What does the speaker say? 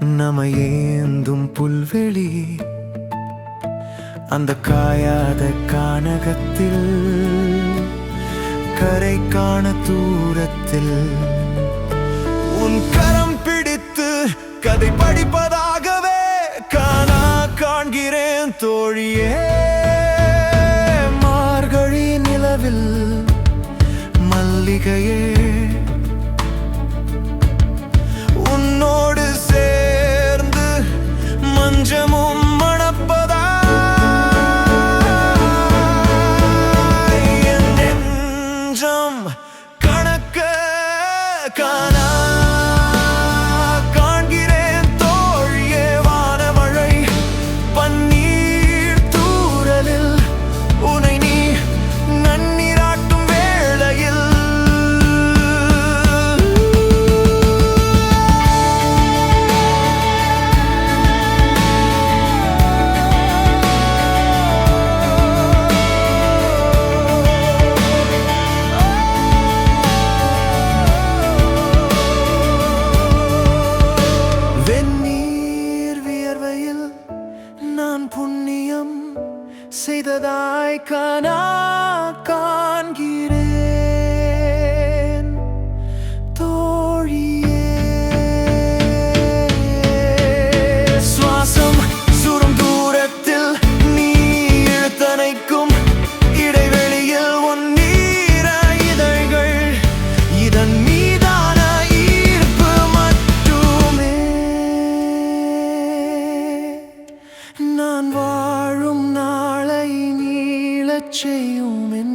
நம ஏந்தும் புல்வெளி. அந்த காயாத கானகத்தில் கரை காண தூரத்தில் உன் கரம் பிடித்து கதை படிப்பதாகவே காணா காண்கிறேன் தோழியே. மார்கழி நிலவில் மல்லிகையே நெஞ்சம் கணக்க நான் புண்ணியம் செய்ததாய் காணா காண்கிறேன். நான் வாழும் நாளை நீளச் செய்யும் என்